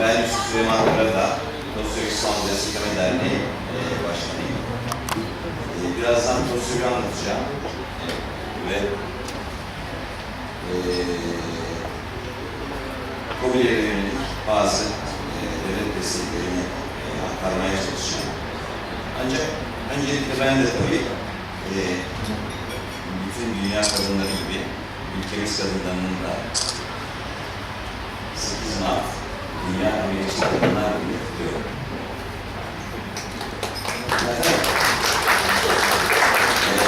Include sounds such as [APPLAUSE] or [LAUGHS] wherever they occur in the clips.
Ben Yusuf Süleyman Karadağ, Dosya İstanbul Destekleme Derneği e, Başkanıyım. E, birazdan dosyayı anlatacağım. Ve e, COBİ'lere yönelik bazı e, devlet desteklerini e, aktarmaya çalışacağım. Ancak öncelikle ben de tabii e, bütün dünya kadınları gibi ülkemiz kadınlarının da 8 Mart Dünya Milliyetçi Kadınlar Günü kutluyorum.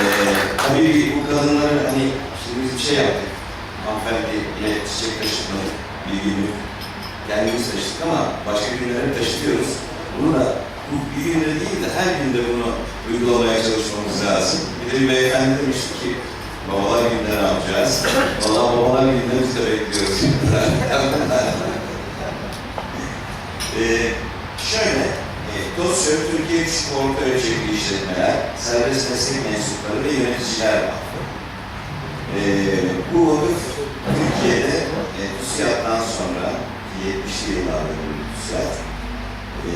Ee, bu kadınları hani şimdi bir şey yaptık. Hanımefendiyle çiçek taşıtmadık bir günlük. Kendimiz taşıdık ama başka günlere taşıtıyoruz. Bunu da bu bir günde değil de her günde bunu uygulamaya çalışmamız lazım. Bir de bir beyefendi demişti ki babalar günde ne yapacağız? [LAUGHS] Vallahi babalar günde biz de bekliyoruz. [LAUGHS] ee, şöyle, e, dosya Türkiye Küçük Orta Ölçekli İşletmeler, Serbest Meslek Mensupları ve Yöneticiler Vakfı. Ee, bu vakıf Türkiye'de e, TÜSİAD'dan sonra 70'li yıllarda bir TÜSİAD, ee,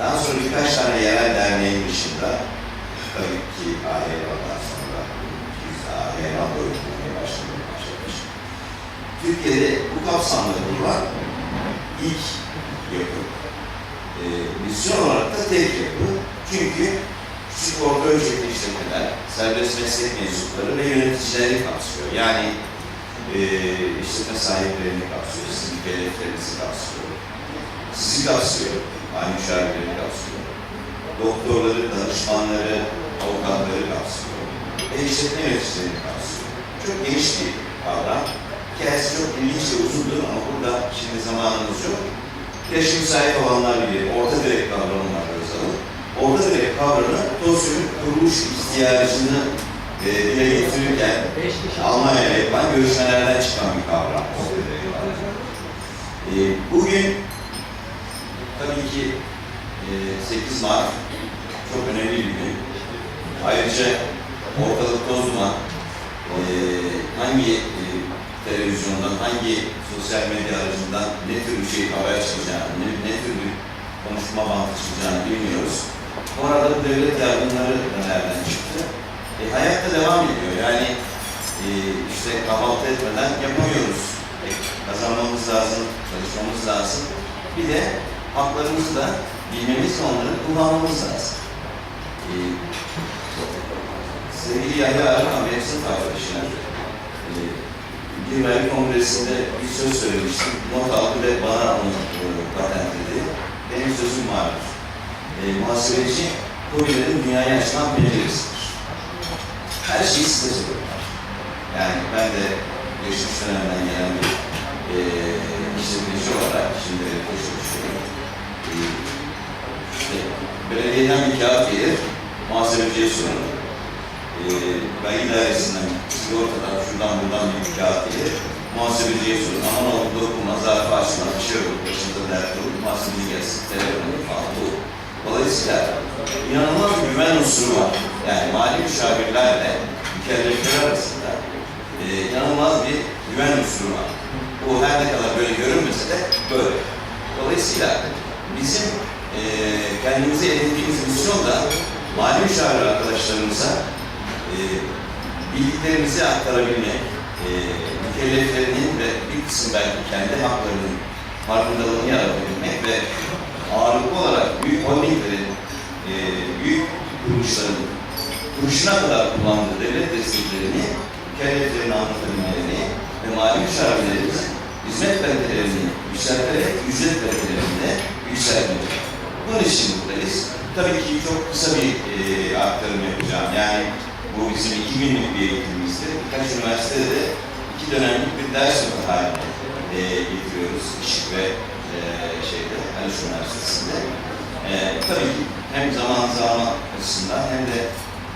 daha sonra birkaç tane yerel derneğin dışında tabii ki AYVA'dan sonra biz AYVA örgütlemeye başlamaya başlamış. Türkiye'de bu kapsamda kurulan ilk yapı. Ee, misyon olarak da tek yapı. Çünkü küçük orta ölçekli işletmeler, serbest meslek mensupları ve yöneticileri kapsıyor. Yani e, işletme sahiplerini kapsıyor, sizin mükelleflerinizi kapsıyor. Sizi kapsıyor, aynı müşavirleri kapsıyor. Doktorları, danışmanları, avukatları kapsıyor. Ve işletme yöneticilerini kapsıyor. Çok geniş bir kavram. Hikayesi çok ilginç ve uzundur ama burada şimdi zamanımız yok. Yaşım sahip olanlar bilir, orta direk kavramı var Özal'ın. Orta direk kavramı dosyanın kuruluş ihtiyacını e, dile getirirken Almanya'ya yapılan görüşmelerden çıkan bir kavram. E, bugün tabii ki e, 8 Mart çok önemli bir gün. Ayrıca ortalık toz duman, e, hangi e, televizyondan, hangi sosyal medya aracından ne tür bir şey haber çıkacağını, ne, ne tür bir konuşma bantı çıkacağını bilmiyoruz. Bu arada devlet yardımları nereden çıktı? E, hayat da devam ediyor. Yani e, işte kahvaltı etmeden yapamıyoruz. E, kazanmamız lazım, çalışmamız lazım. Bir de haklarımızı da bilmemiz ve onları kullanmamız lazım. E, sevgili Yahya Erkan benim sınıf arkadaşım. E, vergi kongresinde bir söz söylemiştim. Not aldı ve bana onu e, patentledi. Benim sözüm vardır. E, muhasebeci, COBİ'lerin dünyaya açılan penceresidir. Her şeyi size söylüyorlar. Yani ben de geçmiş dönemden gelen bir e, işletmeci olarak şimdi çalışıyorum. E, işte belediyeden bir kağıt gelir, muhasebeciye sunulur. E, vergi sigortadan, şuradan buradan bir kağıt gelir. Muhasebeciye sorun. Aman oğlum dokunma, zarfı açma, bir şey olur, başında dert olur, muhasebeci gelsin, telefonu falan bu. Dolayısıyla inanılmaz bir güven unsuru var. Yani mali müşavirlerle mükellefler arasında e, inanılmaz bir güven unsuru var. Bu her ne kadar böyle görünmese de böyle. Dolayısıyla bizim e, kendimize edindiğimiz misyon da mali müşavir arkadaşlarımıza e, bildiklerimizi aktarabilmek, e, mükelleflerinin ve bir kısım belki kendi haklarının farkındalığını yaratabilmek ve ağırlıklı olarak büyük holdinglerin, e, büyük kuruluşların kuruşuna kadar kullandığı devlet desteklerini mükelleflerine anlatabilmelerini ve mali müşavirlerimizin hizmet kalitelerini yükselterek ücret kalitelerini de yükseltmek. Bunun için buradayız. Tabii ki çok kısa bir e, aktarım yapacağım. Yani bu bizim iki günlük bir eğitimimizdi. Birkaç üniversitede de iki dönemlik bir ders sınıfı halinde e, getiriyoruz. Işık ve e, şeyde, Haliç Üniversitesi'nde. E, tabii ki hem zaman zaman açısından hem de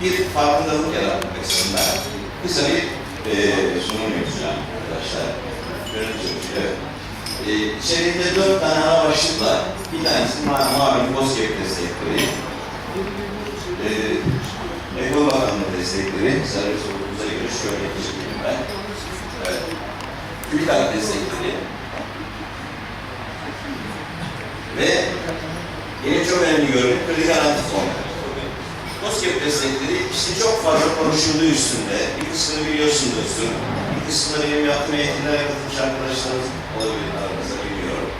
bir farkındalık yaratmak açısından kısa bir e, sunum yapacağım arkadaşlar. Evet. E, içerisinde dört tane ana başlık var. Bir tanesi ma mavi COSGAP destekleri. E, Ekol Destekleri. Servis olduğumuza göre şöyle geçeyim ben. Evet. TÜBİTAK destekleri. öngörülü kredi garanti fonu. COSGAP destekleri işte çok fazla konuşulduğu üstünde. Bir kısmını biliyorsunuzdur. Bir kısmını benim yaptığım eğitimlere katılmış arkadaşlarım olabilir aramızda bilmiyorum.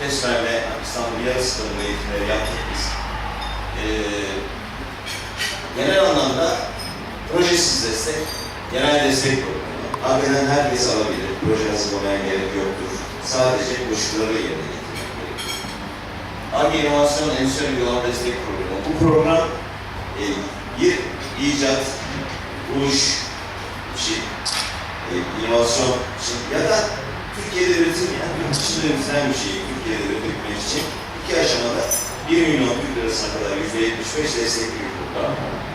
Tesmer'le İstanbul Yarısı Kadın eğitimleri yaptık biz. Ee, genel anlamda projesiz destek, genel destek programı. Hakikaten herkes alabilir. Proje hazırlamaya gerek yoktur. Sadece koşulları yerine getirmek gerekir. ARGE İnovasyon Endüstri Destek Programı. Bu program e, bir icat, buluş için, e, inovasyon için ya da Türkiye'de üretilmeyen, yurt dışında bir şeyi Türkiye'de üretmek için iki aşamada 1 milyon Türk lirasına kadar %75 destekli bir program.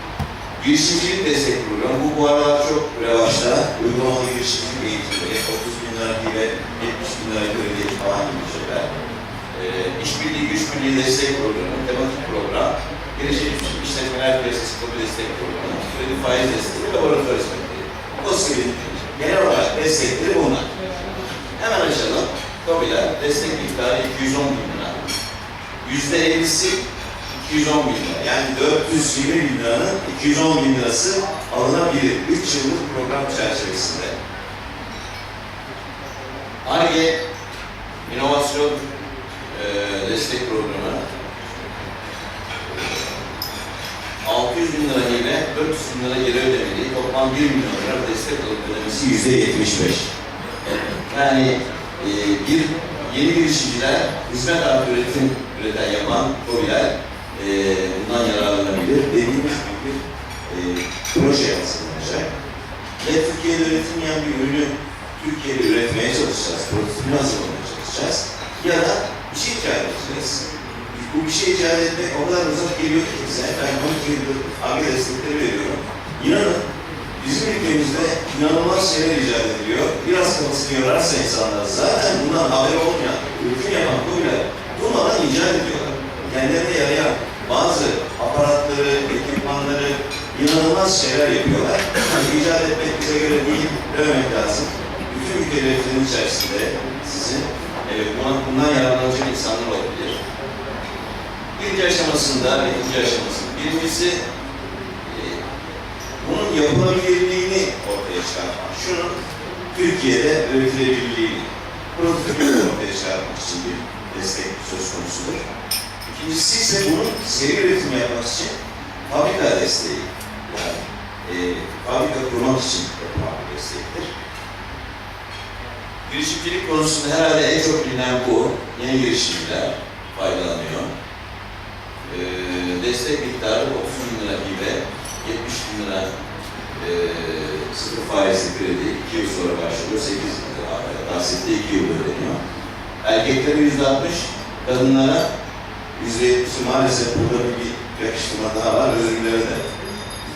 Girişimcilik destek programı, bu bu aralar çok revaçta. Uygulamalı girişimcilik eğitimleri, 30 bin lira ve 70 bin lira kredi falan gibi şeyler. Ee, işbirliği, güç birliği destek programı, tematik program, girişimci işletmeler piyasası kodu destek programı, kredi faiz desteği, laboratuvar hizmetleri. COSGAP'in genel olarak destekleri bunlar. Hemen açalım. TOBİ'ler destek miktarı 210 bin lira. Yüzde 50'si 210 bin lira. Yani 420 bin liranın 210 bin lirası alınabilir. 3 yıllık program çerçevesinde. ARGE İnovasyon eee, destek programı 600 bin lira ile 400 bin lira geri ödemeli. Toplam 1 milyon lira destek alıp ödemesi yüzde 75. Yani e, bir yeni girişimciler hizmet artı üretim üreten yapan TOBİ'ler e, bundan yararlanabilir. Dediğimiz bir e, proje hazırlanacak. Ve Türkiye'de üretilmeyen bir ürünü Türkiye'de üretmeye çalışacağız. Prototipini hazırlamaya çalışacağız. Ya da bir şey icat edeceğiz. Bu bir şey icat etmek o kadar uzak geliyor ki bize. Ben 12 yıldır AGE destekleri veriyorum. İnanın bizim ülkemizde inanılmaz şeyler icat ediliyor. Biraz kafasını yorarsa insanlar zaten bundan haberi olmayan, üretim yapan böyle durmadan icat ediyorlar. Kendilerine yarayan bazı aparatları, ekipmanları, inanılmaz şeyler yapıyorlar. Yani icat etmek bize göre değil, dememek lazım. Bütün mükelleflerin içerisinde sizin evet, buna, bundan yararlanacak insanlar olabilir. Birinci aşamasında ikinci aşamasında. Birincisi e, bunun yapılabilirliğini ortaya çıkartmak. Şunun Türkiye'de üretilebilirliğini, prototipini ortaya çıkartmak için bir destek söz konusudur. İkincisi ise bunun seri üretim yapmak için fabrika desteği. Yani e, fabrika kurmak için yapılan bir destektir. Girişimcilik konusunda herhalde en çok bilinen bu. Yeni girişimciler faydalanıyor. Ee, destek miktarı 30 bin lira hibe, 70 bin lira e, sıfır faizli kredi, 2 yıl sonra başlıyor, 8 bin lira tahsilte 2 yıl ödeniyor. Erkeklere yüzde 60, kadınlara 70'i maalesef burada bir yakıştırma daha var, özür dilerim de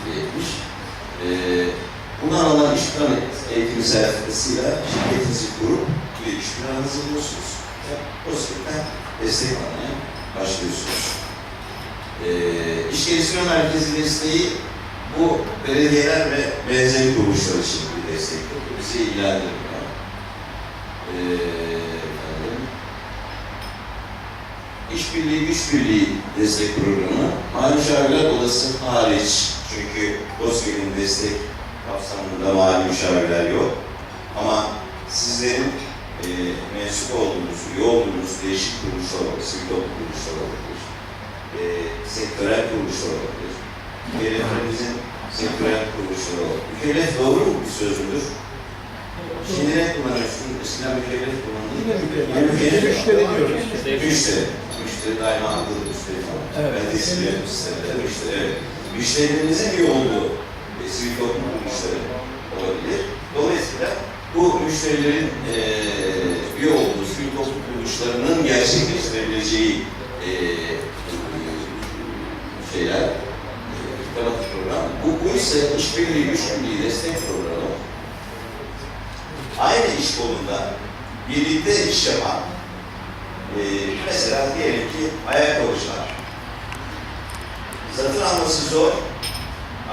yüzde 70. Ee, bundan alan iş planı eğitim sertifikasıyla şirketinizi kurup bir iş planı hazırlıyorsunuz. O sebepten destek almaya başlıyorsunuz. Ee, iş geliştirme merkezi desteği bu belediyeler ve benzeri kuruluşlar için bir destek oluyor. Bizi ilgilendirmiyor. Ee, İşbirliği, güç destek programı. Mali müşavirler odası hariç. Çünkü COSGAP'in destek kapsamında mali müşavirler yok. Ama sizlerin e, mensup olduğunuz, üye değişik kuruluşlar olabilir, sivil toplum kuruluşlar olabilir, e, sektörel kuruluşlar olabilir. Mükelleflerimizin sektörel kuruluşları olabilir. Mükellef doğru mu bir söz ne kullanıyorsun? Eskiden mükellef kullanılır. Yine. Yani mükellef Müşteri diyoruz. Müşteri. Müşteri daima haklıdır müşteri falan. Evet. Ben de istiyorum sistemde müşteri. Evet. Müşterilerinizin iyi olduğu sivil toplum kuruluşları olabilir. Dolayısıyla bu müşterilerin e, üye olduğu sivil toplum kuruluşlarının gerçekleştirebileceği e, şeyler, e, program. Bu, bu ise işbirliği, güç birliği destek programı. Aynı iş kolunda birlikte iş yapan, e, mesela diyelim ki ayakkabıcılar. Satın alması zor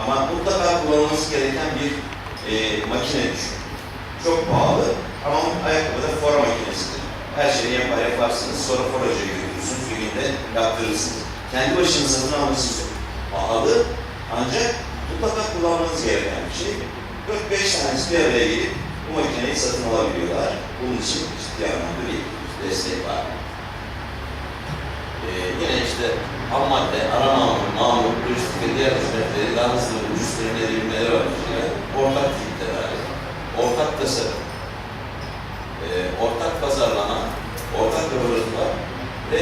ama mutlaka kullanılması gereken bir e, makine düşün. Çok pahalı ama ayakkabı da fora makinesidir. Her şeyi yapar yaparsınız, sonra foracıya götürürsünüz, bir günde yaptırırsınız. kendi başına satın alması çok pahalı ancak mutlaka kullanmanız gereken bir şey. 4-5 tanesi bir araya gelip bu makineyi satın alabiliyorlar. Bunun için ciddi anlamda bir destek var. Ee, yine işte ham madde, ara mamur, mamur, turistik ve diğer hizmetleri daha hızlı ucuz temin edebilmeleri amacıyla ortak tedavi, ortak tasarım, e, ortak pazarlama, ortak laboratuvar ve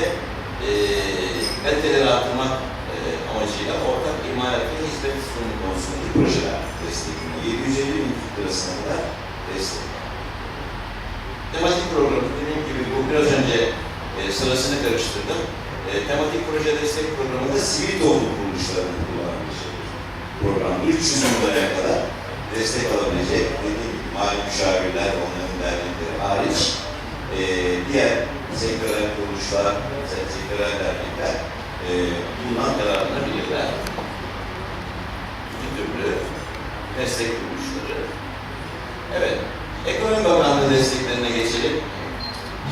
e, kaliteleri artırmak e, amacıyla ortak imalat ve hizmet sunumu konusundaki projeler destekleniyor. 750 bin lirasına destek. Tematik programı dediğim gibi bu biraz önce e, sırasını karıştırdım. E, tematik proje destek programında sivil toplum kuruluşlarının kullanabileceği program. 300 bin liraya kadar destek alabilecek dediğim gibi mali müşavirler, onların dernekleri hariç e, diğer sektörel kuruluşlar, sektörel dernekler e, bundan yararlanabilirler. İki türlü destek kuruluşları. Evet, Ekonomi Bakanlığı desteklerine geçelim.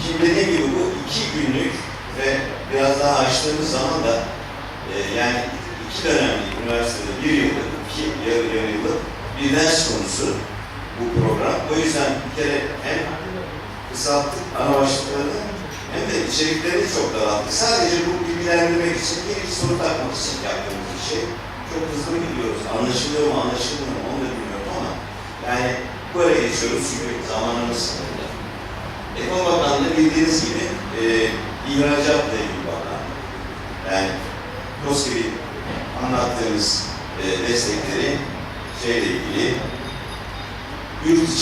Şimdi dediğim gibi bu iki günlük ve biraz daha açtığımız zaman da e, yani iki dönemlik üniversitede bir yıllık, iki yarı, yarı yıllık bir ders konusu bu program. O yüzden bir kere hem kısalttık ana başlıklarını hem de içeriklerini çok daralttık. Sadece bu bilgilendirmek için bir soru takmak için yaptığımız bir şey. Çok hızlı gidiyoruz? Anlaşılıyor mu, anlaşılmıyor mu onu da bilmiyorum ama yani böyle geçiyoruz çünkü zamanımız sınırlı. Ekonomi Bakanlığı bildiğiniz gibi e, ihracatla ilgili bakan. Yani TOSGİB'i anlattığımız e, destekleri şeyle ilgili yurt içi